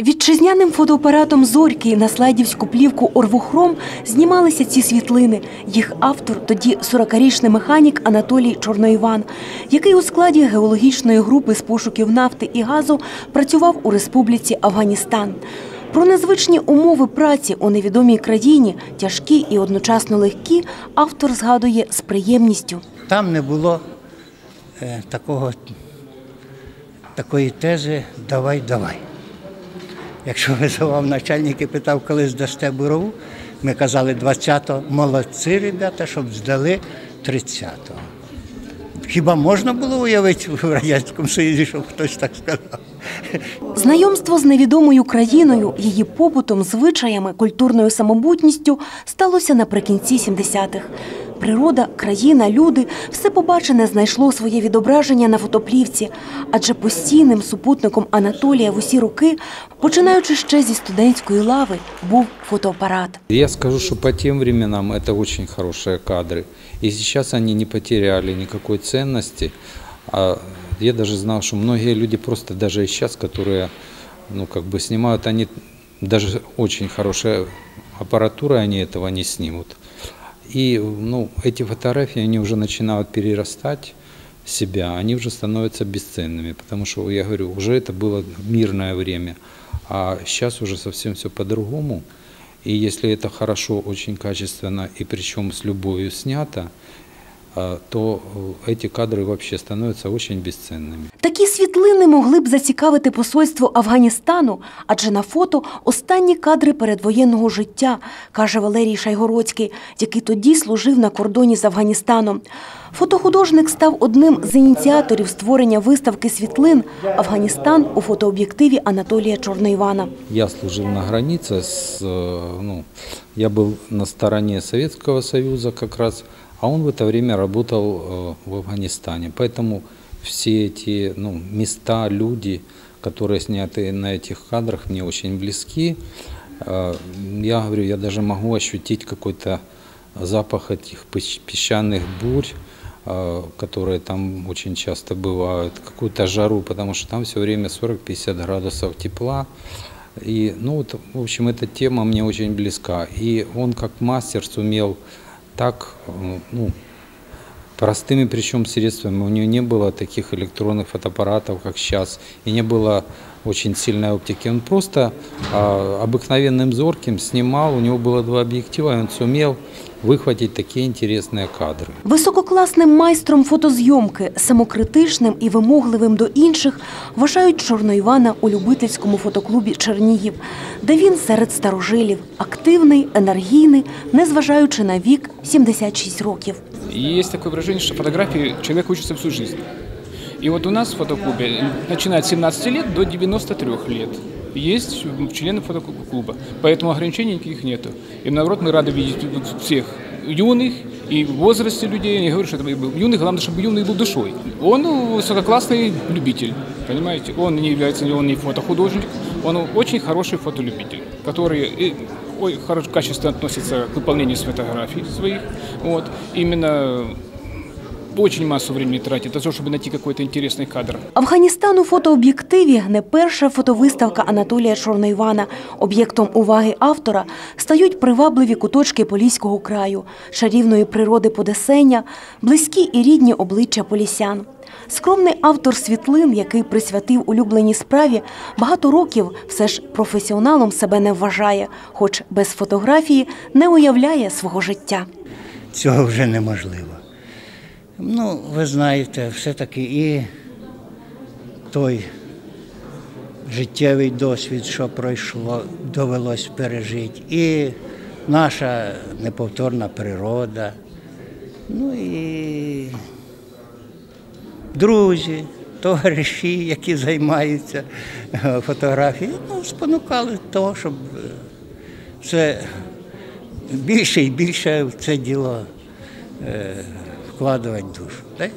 Вітчизняним фотоапаратом Зорьки на слайдівську плівку Орвохром знімалися ці світлини. Їх автор тоді 40-річний механік Анатолій Чорноїван, який у складі геологічної групи з пошуків нафти і газу працював у республіці Афганістан. Про незвичні умови праці у невідомій країні, тяжкі і одночасно легкі, автор згадує з приємністю. Там не було е, такого, такої тези давай, давай. Якщо визивав начальник і питав, коли здасте бурову, ми казали 20-го, молодці ребята, щоб здали 30-го. Хіба можна було уявити в Радянському Союзі, щоб хтось так сказав? Знайомство з невідомою країною, її побутом, звичаями, культурною самобутністю сталося наприкінці 70-х. Природа, країна, люди все побачене знайшло своє відображення на фотоплівці, адже постійним супутником Анатолія в усі роки, починаючи ще зі студентської лави, був фотоапарат. Я скажу, что по тем временам это очень хорошие кадры. И сейчас они не потеряли никакой ценности. А я даже знал, что многие люди просто даже и сейчас, которые ну, как бы снимают, они даже очень хорошая аппаратура, они этого не снимут. И ну, эти фотографии, они уже начинают перерастать в себя, они уже становятся бесценными, потому что, я говорю, уже это было мирное время, а сейчас уже совсем все по-другому. И если это хорошо, очень качественно и причем с любовью снято, а, то э, эти кадры вообще становятся очень бесценными. Такі світлини могли б зацікавити посольство Афганістану, адже на фото останні кадри передвоєнного життя, каже Валерій Шайгородський, який тоді служив на кордоні з Афганістаном. Фотохудожник став одним з ініціаторів створення виставки світлин Афганістан у фотооб'єктиві Анатолія Чорноївана. Я служил на границе, с, э, ну, я был на стороне Советского Союза как раз, а он в это время работал э, в Афганистане. Поэтому все эти ну, места, люди, которые сняты на этих кадрах, мне очень близки. Э, Я говорю, я даже могу ощутить какой-то запах этих песч- песчаных бурь, э, которые там очень часто бывают, какую-то жару, потому что там все время 40-50 градусов тепла. И, ну, вот, в общем, эта тема мне очень близка. И он как мастер сумел так, э, ну, простыми причем средствами. У него не было таких электронных фотоаппаратов, как сейчас, и не было очень сильной оптики. Он просто а, обыкновенным зорким снимал, у него было два объектива, и он сумел выхватить такие интересные кадры. Висококласним майстром фотозйомки, самокритичним і вимогливим до інших вважають Чорноївана у любительському фотоклубі Чернігів, де він серед старожилів, активний, енергійний, незважаючи на вік 76 років. И есть такое выражение, что фотографии человек учится всю жизнь. И вот у нас в фотоклубе, начиная от 17 лет до 93 лет, Есть члены фотоклуба. Поэтому ограничений никаких нету. И наоборот, мы рады видеть всех юных и в возрасте людей. Я говорю, что это юный, главное, чтобы юный был душой. Он высококлассный любитель, понимаете? Он не является, он не фотохудожник, он очень хороший фотолюбитель, который ой, хорошо, качественно относится к выполнению фотографий своих. Вот. Именно очень массу времени тратит на то, чтобы найти какой-то интересный кадр. Афганістан у фотооб'єктиві не перша фотовиставка Анатолія Чорноївана. Об'єктом уваги автора стають привабливі куточки Поліського краю, чарівної природи Подесення, близькі і рідні обличчя полісян. Скромний автор світлин, який присвятив улюбленій справі, багато років все ж професіоналом себе не вважає, хоч без фотографії не уявляє свого життя. Цього вже неможливо. Ну, ви знаєте, все-таки і той життєвий досвід, що пройшло, довелось пережити, і наша неповторна природа, ну і друзі, товариші, які займаються е, фотографією, ну, спонукали того, щоб е, все більше і більше в це діло skladovať dušu. Tak.